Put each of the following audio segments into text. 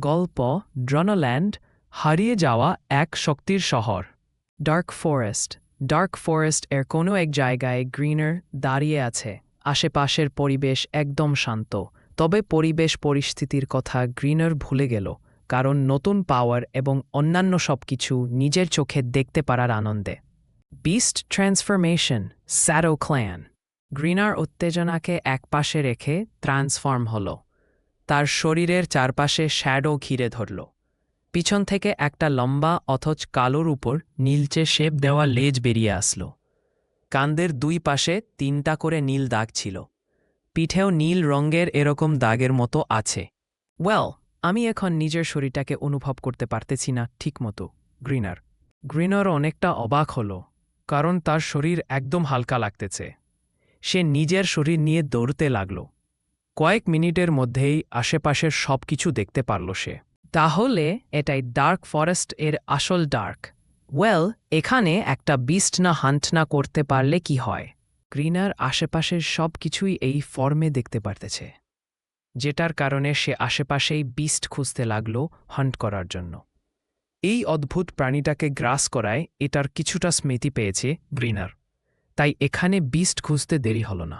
গল্প ড্রনাল্যান্ড হারিয়ে যাওয়া এক শক্তির শহর। Dark forest. ডার্ক ফরেস্ট এর কোনো এক জায়গায় গ্রিনার দাঁড়িয়ে আছে। আশেপাশের পরিবেশ একদম শান্ত। তবে পরিবেশ পরিস্থিতির কথা গ্রিনার ভুলে গেল। কারণ নতুন পাওয়ার এবং অন্যান্য সবকিছু নিজের চোখে দেখতে পারার আনন্দে। Beast transformation sorrow clan. Greener উত্তেজনাকে একপাশে রেখে ট্রান্সফর্ম হল। তার শরীরের চারপাশে শ্যাডো ঘিরে ধরল। পিছন থেকে একটা লম্বা অথচ কালোর উপর নীলচে শেপ দেওয়া লেজ বেরিয়ে আসলো। কান্দের দুই পাশে তিনটা করে নীল দাগ ছিল। পিঠেও নীল রঙের এরকম দাগের মতো আছে। ওয়েল, আমি এখন নিজের শরীরটাকে অনুভব করতে পারতেছি না ঠিকমতো, গ্রিনার। গ্রিনার অনেকটা অবাক হল, কারণ তার শরীর একদম হালকা লাগতেছে। সে নিজের শরীর নিয়ে দৌড়তে লাগল। কয়েক মিনিটের মধ্যেই আশেপাশের সব কিছু দেখতে পারল সে। তাহলে এটাই ডার্ক ফরেস্ট এর আসল ডার্ক। ওয়েল, এখানে একটা বিস্ট না হান্ট না করতে পারলে কি হয়? গ্রিনার আশেপাশের সব কিছুই এই ফর্মে দেখতে পারতেছে। যেটার কারণে সে আশেপাশেই বিস্ট খুঁজতে লাগল হান্ট করার জন্য। এই অদ্ভুত প্রাণীটাকে গ্রাস করায় এটার কিছুটা স্মৃতি পেয়েছে গ্রিনার। তাই এখানে বিস্ট খুঁজতে দেরি হল না।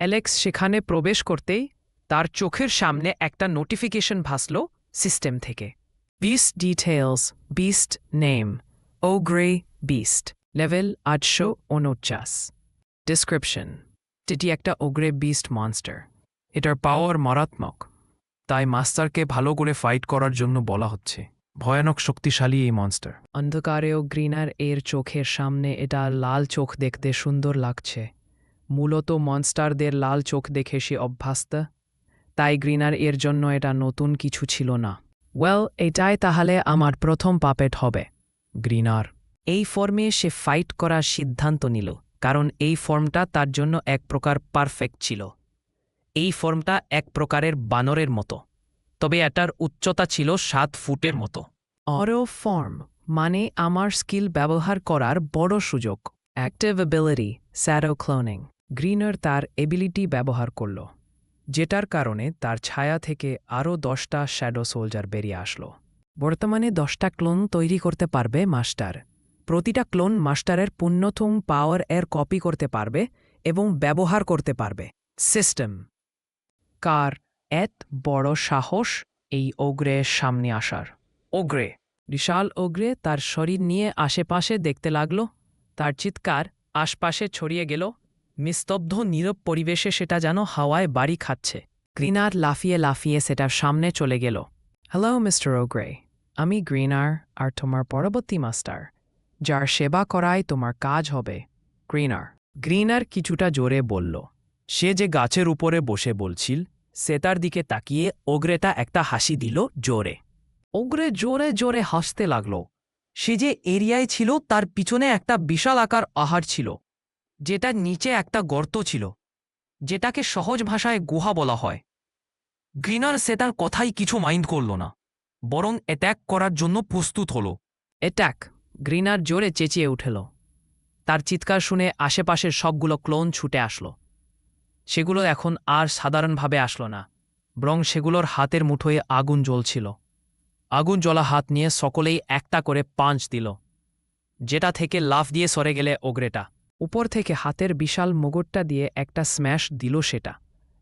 অ্যালেক্স সেখানে প্রবেশ করতেই তার চোখের সামনে একটা নোটিফিকেশন ভাসল সিস্টেম থেকে। Beast details beast name ogre beast level আটশো উনচাশ ডিসক্রিপশন এটি একটা ওগ্রে বিস্ট মনস্টার এটার পাওয়ার মারাত্মক। তাই মাস্টারকে ভালো করে ফাইট করার জন্য বলা হচ্ছে। ভয়ানক শক্তিশালী এই মনস্টার অন্ধকারেও গ্রিনার এর চোখের সামনে এটা লাল চোখ দেখতে সুন্দর লাগছে। মূলত মনস্টারদের লাল চোখ দেখে সে অভ্যাস্ত। তাই গ্রিনার এর জন্য এটা নতুন কিছু ছিল না। ওয়েল, এটাই তাহলে আমার প্রথম পাপেট হবে। গ্রিনার। এই ফর্মে সে ফাইট করার সিদ্ধান্ত নিল, কারণ এই ফর্মটা তার জন্য এক প্রকার পারফেক্ট ছিল। এই ফর্মটা এক প্রকারের বানরের মতো, তবে এটার উচ্চতা ছিল সাত ফুটের মতো। অরো ফর্ম মানে আমার স্কিল ব্যবহার করার বড় সুযোগ, active ability, shadow cloning. Greener তার এবিলিটি ব্যবহার করল। যেটার কারণে তার ছায়া থেকে আরও দশটা শ্যাডো সোলজার বেরিয়ে আসলো। বর্তমানে দশটা ক্লোন তৈরি করতে পারবে মাস্টার। প্রতিটা ক্লোন মাস্টারের পুণ্যতম পাওয়ার এর কপি করতে পারবে এবং ব্যবহার করতে পারবে। সিস্টেম। কার এত বড় সাহস এই অগ্রের সামনে আসার। অগ্রে বিশাল অগ্রে তার শরীর নিয়ে আশেপাশে দেখতে লাগল। তার চিৎকার আশপাশে ছড়িয়ে গেল নিস্তব্ধ নীরব পরিবেশে সেটা যেন হাওয়ায় বাড়ি খাচ্ছে। গ্রিনার লাফিয়ে লাফিয়ে সেটার সামনে চলে গেল। হ্যালো মিস্টার ওগ্রে আমি গ্রিনার আর তোমার পরবর্তী মাস্টার। যার সেবা করায় তোমার কাজ হবে। গ্রিনার। গ্রিনার কিছুটা জোরে বলল, সে যে গাছের উপরে বসে বলছিল, সে তার দিকে তাকিয়ে ওগ্রেটা একটা হাসি দিল জোরে। ওগ্রে জোরে জোরে হাসতে লাগল। সে যে এরিয়ায় ছিল, তার পিছনে একটা বিশাল আকার আহার ছিল। যেটার নিচে একটা গর্ত ছিল, যেটাকে সহজ ভাষায় গুহা বলা হয়। গ্রিনার সে তার কথাই কিছু মাইন্ড করল না, বরং অ্যাট্যাক করার জন্য প্রস্তুত হল। অ্যাট্যাক গ্রিনার জোরে চেঁচিয়ে উঠেল। তার চিৎকার শুনে আশেপাশের সবগুলো ক্লোন ছুটে আসলো। সেগুলো এখন আর সাধারণভাবে আসলো না, বরং সেগুলোর হাতের মুঠোয় আগুন জ্বলছিল। আগুন জ্বলা হাত নিয়ে সকলেই একটা করে পাঁচ দিল, যেটা থেকে লাফ দিয়ে সরে গেলে ওগ্রেটা উপর থেকে হাতের বিশাল মুগুরটা দিয়ে একটা স্ম্যাশ দিল সেটা।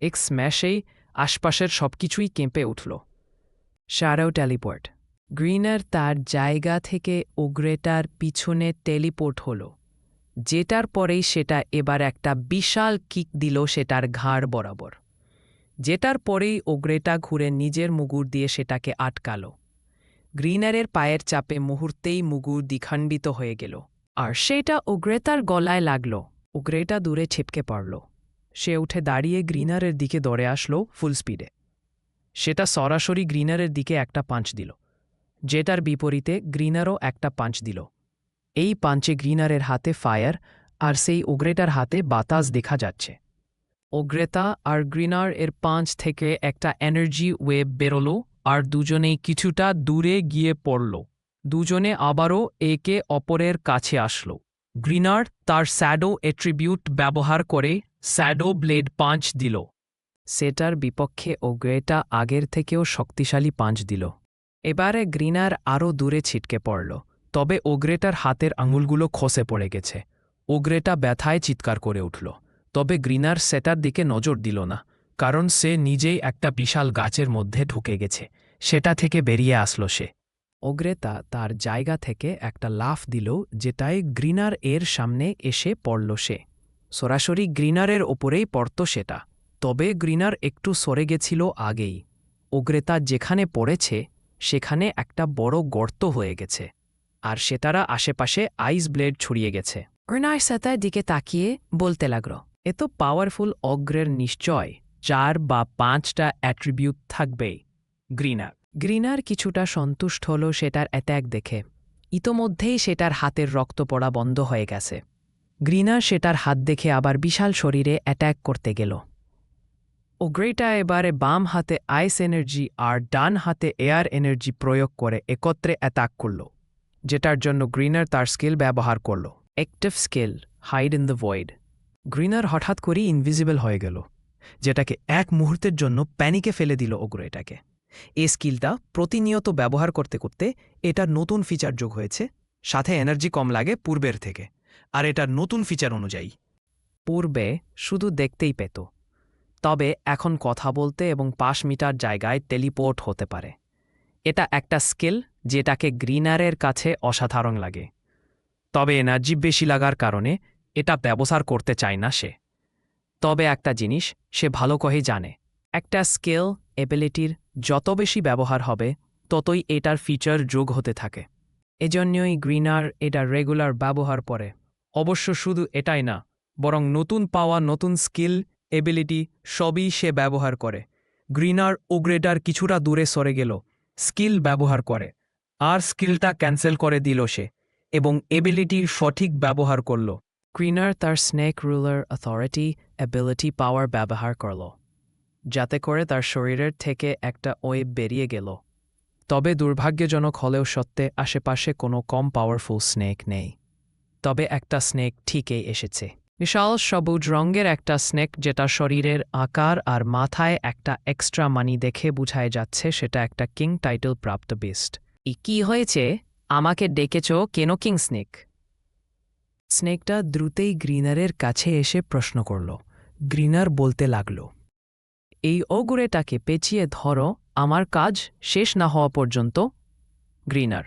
এক স্ম্যাশেই আশপাশের সবকিছুই কেঁপে উঠল। শ্যারো টেলিপোর্ট গ্রিনার তার জায়গা থেকে ওগ্রেটার পিছনে টেলিপোর্ট হল। যেটার পরেই সেটা এবার একটা বিশাল কিক দিল সেটার ঘাড় বরাবর। যেটার পরেই ওগ্রেটা ঘুরে নিজের মুগুর দিয়ে সেটাকে আটকাল। গ্রিনারের পায়ের চাপে মুহূর্তেই মুগুর দ্বিখণ্ডিত হয়ে গেল। আর সেটা উগ্রেতার গলায় লাগল। উগ্রেটা দূরে ছিপকে পড়ল। সে উঠে দাঁড়িয়ে গ্রিনারের দিকে দৌড়ে আসলো ফুল স্পিডে সেটা সরাসরি গ্রিনারের দিকে একটা পাঁচ দিল। যেটার বিপরীতে গ্রিনারও একটা পাঁচ দিল। এই পাঞ্চে গ্রিনারের হাতে ফায়ার আর সেই উগ্রেটার হাতে বাতাস দেখা যাচ্ছে। অগ্রেতা আর গ্রিনার এর পাঁচ থেকে একটা এনার্জি ওয়েব বেরোলো আর দুজনেই কিছুটা দূরে গিয়ে পড়ল। দুজনে আবারও একে অপরের কাছে আসলো। গ্রিনার তার স্যাডো এট্রিবিউট ব্যবহার করে স্যাডো ব্লেড পাঁচ দিল। সেটার বিপক্ষে ওগ্রেটা আগের থেকেও শক্তিশালী পাঁচ দিল। এবারে গ্রিনার আরও দূরে ছিটকে পড়ল, তবে ওগ্রেটার হাতের আঙুলগুলো খসে পড়ে গেছে। ওগ্রেটা ব্যথায় চিৎকার করে উঠল, তবে গ্রিনার সেটার দিকে নজর দিল না, কারণ সে নিজেই একটা বিশাল গাছের মধ্যে ঢুকে গেছে, সেটা থেকে বেরিয়ে আসলো সে। ওগ্রেতা তার জায়গা থেকে একটা লাফ দিল যেটাই গ্রিনার এর সামনে এসে পড়ল সে। সরাসরি গ্রিনারের ওপরেই পড়ত সেটা। তবে গ্রিনার একটু সরে গেছিল আগেই। ওগ্রেতা যেখানে পড়েছে সেখানে একটা বড় গর্ত হয়ে গেছে। আর সেটারা আশেপাশে আইস ব্লেড ছড়িয়ে গেছে। অর্নার সাতার দিকে তাকিয়ে বলতে লাগল এ তো পাওয়ারফুল অগ্রের নিশ্চয়। চার বা পাঁচটা অ্যাট্রিবিউট থাকবেই গ্রিনার। গ্রিনার কিছুটা সন্তুষ্ট হল সেটার অ্যাট্যাক দেখে। ইতোমধ্যেই সেটার হাতের রক্ত পড়া বন্ধ হয়ে গেছে। গ্রিনার সেটার হাত দেখে আবার বিশাল শরীরে অ্যাট্যাক করতে গেল। ওগ্রেটা এবারে বাম হাতে আইস এনার্জি আর ডান হাতে এয়ার এনার্জি প্রয়োগ করে একত্রে অ্যাটাক করল, যেটার জন্য গ্রিনার তার স্কিল ব্যবহার করল। Active skill, hide in the void. Greener হঠাৎ করেই ইনভিজিবল হয়ে গেল, যেটাকে এক মুহূর্তের জন্য প্যানিকে ফেলে দিল ওগ্রেটাকে এই স্কিলটা প্রতিনিয়ত ব্যবহার করতে করতে এটা নতুন ফিচার যোগ হয়েছে, সাথে এনার্জি কম লাগে পূর্বের থেকে। আর এটার নতুন ফিচার অনুযায়ী। পূর্বে শুধু দেখতেই পেত, তবে এখন কথা বলতে এবং পাঁচ মিটার জায়গায় টেলিপোর্ট হতে পারে। এটা একটা স্কিল যেটাকে গ্রিনারের কাছে অসাধারণ লাগে। তবে এনার্জি বেশি লাগার কারণে এটা ব্যবহার করতে চায় না সে। তবে একটা জিনিস সে ভালো করেই জানে, একটা স্কিল এবিলিটির যত বেশি ব্যবহার হবে, ততই এটার ফিচার যোগ হতে থাকে। এজন্যই গ্রিনার এটা রেগুলার ব্যবহার করে। অবশ্য শুধু এটাই না, বরং নতুন পাওয়া, নতুন স্কিল এবিলিটি সবই সে ব্যবহার করে। গ্রিনার ওগ্রেডার কিছুটা দূরে সরে গেল স্কিল ব্যবহার করে। আর স্কিলটা ক্যান্সেল করে দিল সে, এবং এবিলিটির সঠিক ব্যবহার করল। গ্রিনার তার snake ruler authority ability power ব্যবহার করল। যাতে করে তার শরীরের থেকে একটা ওয়েব বেরিয়ে গেল। তবে দুর্ভাগ্যজনক হলেও সত্ত্বে আশেপাশে কোনো কম পাওয়ারফুল স্নেক নেই। তবে একটা স্নেক ঠিকই এসেছে। বিশাল সবুজ রঙের একটা স্নেক যেটা শরীরের আকার আর মাথায় একটা এক্সট্রা মানি দেখে বুঝায় যাচ্ছে সেটা একটা কিং টাইটেল প্রাপ্ত বিস্ট ই কি হয়েছে? আমাকে ডেকেছ কেন কিং স্নেক স্নেকটা দ্রুতই গ্রিনারের কাছে এসে প্রশ্ন করল। গ্রিনার বলতে লাগল এই অগুড়েটাকে পেঁচিয়ে ধরো, আমার কাজ শেষ না হওয়া পর্যন্ত। গ্রিনার।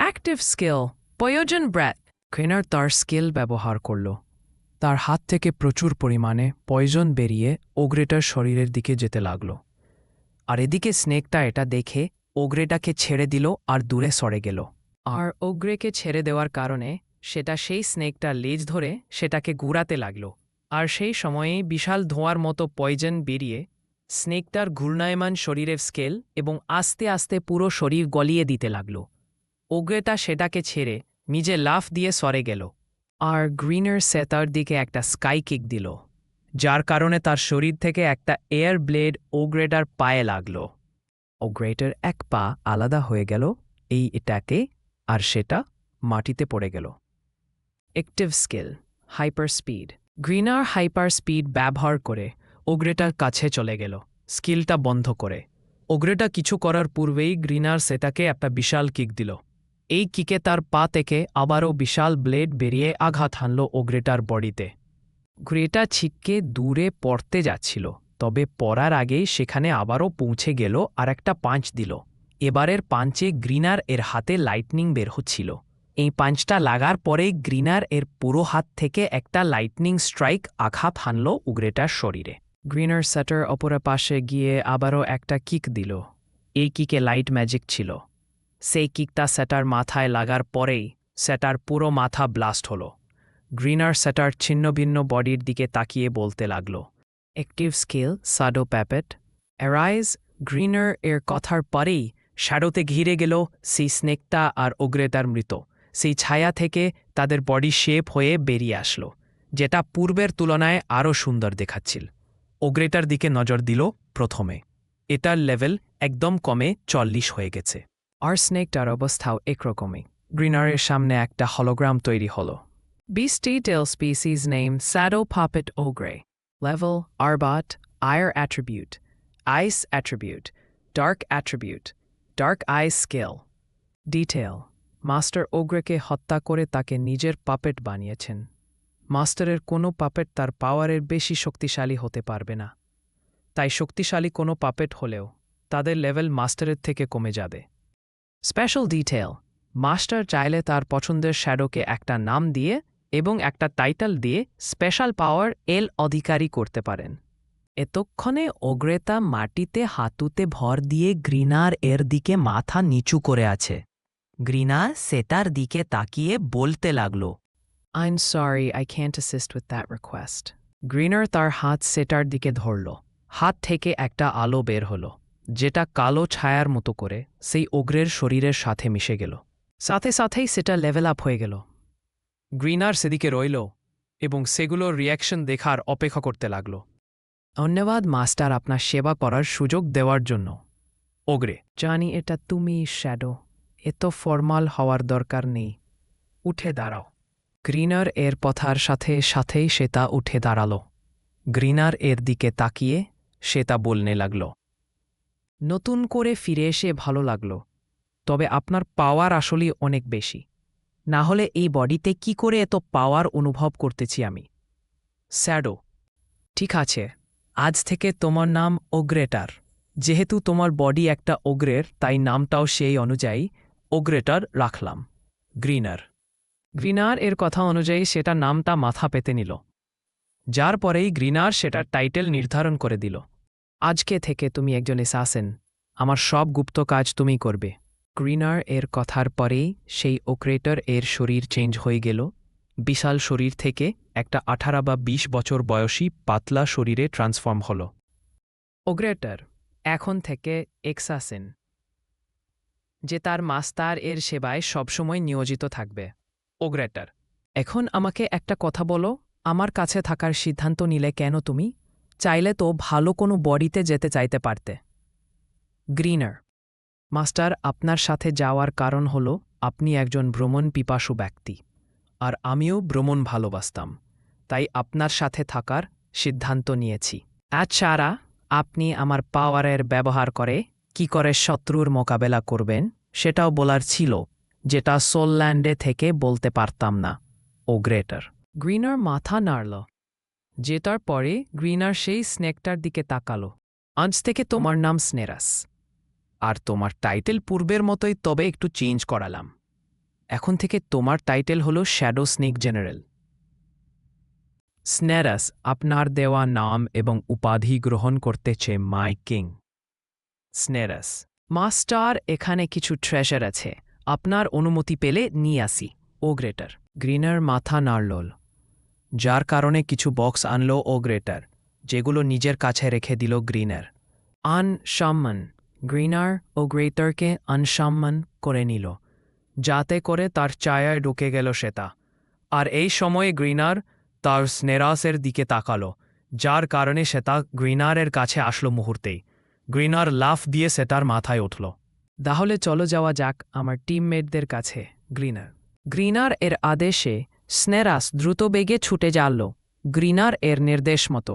অ্যাক্টিভ স্কিল প্রয়োজন ব্র্যাথ গ্রিনার তার স্কিল ব্যবহার করল। তার হাত থেকে প্রচুর পরিমাণে পয়জন বেরিয়ে ওগ্রেটার শরীরের দিকে যেতে লাগল। আর এদিকে স্নেকটা এটা দেখে ওগ্রেটাকে ছেড়ে দিল আর দূরে সরে গেল। আর ওগ্রেকে ছেড়ে দেওয়ার কারণে সেটা সেই স্নেকটা লেজ ধরে সেটাকে গুড়াতে লাগল। আর সেই সময়েই বিশাল ধোঁয়ার মতো পয়জন বেরিয়ে স্নেকটার ঘূর্ণায়মান শরীরের স্কেল এবং আস্তে আস্তে পুরো শরীর গলিয়ে দিতে লাগল। ওগ্রেটা সেটাকে ছেড়ে নিজে লাফ দিয়ে সরে গেল। আর গ্রিনার সেতার দিকে একটা স্কাই কিক দিল, যার কারণে তার শরীর থেকে একটা এয়ার ব্লেড ওগ্রেটার পায়ে লাগল। ওগ্রেটার এক পা আলাদা হয়ে গেল, এই এটাকে আর সেটা মাটিতে পড়ে গেল। Active skill, hyper speed. Greener hyper speed ব্যবহার করে ওগ্রেটার কাছে চলে গেল, স্কিলটা বন্ধ করে। ওগ্রেটা কিছু করার পূর্বেই গ্রিনার সেটাকে একটা বিশাল কিক দিল। এই কিকে তার পা থেকে আবারও বিশাল ব্লেড বেরিয়ে আঘাত হানল ওগ্রেটার বডিতে। গ্রেটা ছিটকে দূরে পড়তে যাচ্ছিল, তবে পড়ার আগেই সেখানে আবারও পৌঁছে গেল আর একটা পাঁচ দিল। এবারের পাঞ্চে গ্রিনার এর হাতে লাইটনিং বের হচ্ছিল। এই পাঞ্চটা লাগার পরেই গ্রিনার এর পুরো হাত থেকে একটা লাইটনিং স্ট্রাইক আঘাত হানল উগ্রেটার শরীরে। গ্রিনার স্যাটার অপর পাশে গিয়ে আবারও একটা কিক দিল। এই কিকে লাইট ম্যাজিক ছিল। সেই কিকটা স্যাটার মাথায় লাগার পরেই স্যাটার পুরো মাথা ব্লাস্ট হলো। গ্রিনার স্যাটার ছিন্ন ভিন্ন বডির দিকে তাকিয়ে বলতে লাগল active skill shadow puppet arise Greener এর কথার পরেই শ্যাডোতে ঘিরে গেল সেই স্নেকটা আর অগ্রেতার মৃত। সেই ছায়া থেকে তাদের বডি শেপ হয়ে বেরিয়ে আসলো, যেটা পূর্বের তুলনায় আরও সুন্দর দেখাচ্ছিল। ওগ্রেটার দিকে নজর দিল প্রথমে। এটার লেভেল একদম কমে চল্লিশ হয়ে গেছে। আর স্নেকটার অবস্থাও একরকমই। গ্রিনারের সামনে একটা হলোগ্রাম তৈরি হলো। বিশটি tail species name shadow puppet ogre level আরবাট আয়ার attribute ice attribute dark attribute dark ice scale detail master ওগ্রেকে হত্যা করে তাকে নিজের পাপেট বানিয়েছেন। মাস্টারের কোনো পাপেট তার পাওয়ারের বেশি শক্তিশালী হতে পারবে না। তাই শক্তিশালী কোনো পাপেট হলেও তাদের লেভেল মাস্টারের থেকে কমে যাবে। স্পেশাল ডিটেল মাস্টার চাইলে তার পছন্দের শ্যাডোকে একটা নাম দিয়ে এবং একটা টাইটেল দিয়ে স্পেশাল পাওয়ার এল অধিকারী করতে পারেন। এতক্ষণে অগ্রেতা মাটিতে হাতুতে ভর দিয়ে গ্রিনার এর দিকে মাথা নিচু করে আছে। গ্রিনা সেটার দিকে তাকিয়ে বলতে লাগল I'm sorry I can't assist with that request Greener তার হাত সেটার দিকে ধরল, হাত থেকে একটা আলো বের হলো, যেটা কালো ছায়ার মতো করে সেই অগ্রের শরীরের সাথে মিশে গেল। সাথে সাথেই সেটা লেভেল আপ হয়ে গেল। গ্রিনার সেদিকে রইল এবং সেগুলোর রিয়াকশন দেখার অপেক্ষা করতে লাগল। ধন্যবাদ, মাস্টার, আপনার সেবা করার সুযোগ দেওয়ার জন্য। ওগ্রে জানি এটা তুমি শ্যাডো। এত ফরমাল হওয়ার দরকার নেই। উঠে দাঁড়াও। গ্রিনার এর পথার সাথে সাথেই সেটা উঠে দাঁড়াল। গ্রিনার এর দিকে তাকিয়ে সেটা বলনে লাগল, নতুন করে ফিরে এসে ভালো লাগল, তবে আপনার পাওয়ার আসলেই অনেক বেশি। না হলে এই বডিতে কি করে এত পাওয়ার অনুভব করতেছি আমি? স্যাডো, ঠিক আছে, আজ থেকে তোমার নাম ওগ্রেটার। যেহেতু তোমার বডি একটা ওগ্রের, তাই নামটাও সেই অনুযায়ী ওগ্রেটার রাখলাম, গ্রিনার। গ্রিনার এর কথা অনুযায়ী সেটা নামটা মাথা পেতে নিল। যার পরেই গ্রিনার সেটার টাইটেল নির্ধারণ করে দিল। আজকে থেকে তুমি একজন এসাসেন, আমার সব গুপ্ত কাজ তুমি করবে। গ্রিনার এর কথার পরেই সেই ওক্রেটার এর শরীর চেঞ্জ হয়ে গেল। বিশাল শরীর থেকে একটা আঠারো বা বিশ বছর বয়সী পাতলা শরীরে ট্রান্সফর্ম হল। ওগ্রেটার এখন থেকে এক্সাসেন। যে তার মাস্তার এর সেবায় সবসময় নিয়োজিত থাকবে। ওগ্রেটার, এখন আমাকে একটা কথা বলো, আমার কাছে থাকার সিদ্ধান্ত নিলে কেন তুমি? চাইলে তো ভালো কোনো বডিতে যেতে চাইতে পারতে। গ্রিনার, মাস্টার আপনার সাথে যাওয়ার কারণ হল আপনি একজন ভ্রমণ পিপাসু ব্যক্তি, আর আমিও ভ্রমণ ভালোবাসতাম, তাই আপনার সাথে থাকার সিদ্ধান্ত নিয়েছি। ছাড়া আপনি আমার পাওয়ারের ব্যবহার করে কি করে শত্রুর মোকাবেলা করবেন, সেটাও বলার ছিল, যেটা সোলল্যান্ডে থেকে বলতে পারতাম না, ও গ্রেটার। গ্রিনার মাথা নাড়ল। জেতার পরে গ্রিনার সেই স্নেকটার দিকে তাকালো। আজ থেকে তোমার নাম স্নেরাস। আর তোমার টাইটেল পূর্বের মতোই তবে একটু চেঞ্জ করালাম। এখন থেকে তোমার টাইটেল হলো শ্যাডো স্নেক জেনারেল। স্নেরাস, আপনার দেওয়া নাম এবং উপাধি গ্রহণ করতেছে মাই কিং। স্নেরাস, মাস্টার, এখানে কিছু ট্রেজার আছে। আপনার অনুমতি পেলে নিয়ে আসি। ও গ্রেটার। গ্রিনার মাথা নাড়ল। যার কারণে কিছু বক্স আনলো ও গ্রেটার, যেগুলো নিজের কাছে রেখে দিল গ্রিনার। আন সম্মান গ্রিনার ও গ্রেটারকে আনসম্মান করে নিল, যাতে করে তার চায়ায় ঢুকে গেল সেটা আর এই সময়ে গ্রিনার তার স্নেরাসের দিকে তাকালো, যার কারণে সেটা গ্রিনারের কাছে আসলো মুহূর্তেই। গ্রিনার লাফ দিয়ে সেটার মাথায় উঠল। তাহলে চলো যাওয়া যাক আমার টিমমেটদের কাছে, গ্রিনার। গ্রিনার এর আদেশে স্নেরাস দ্রুত বেগে ছুটে যাল গ্রিনার এর নির্দেশ মতো।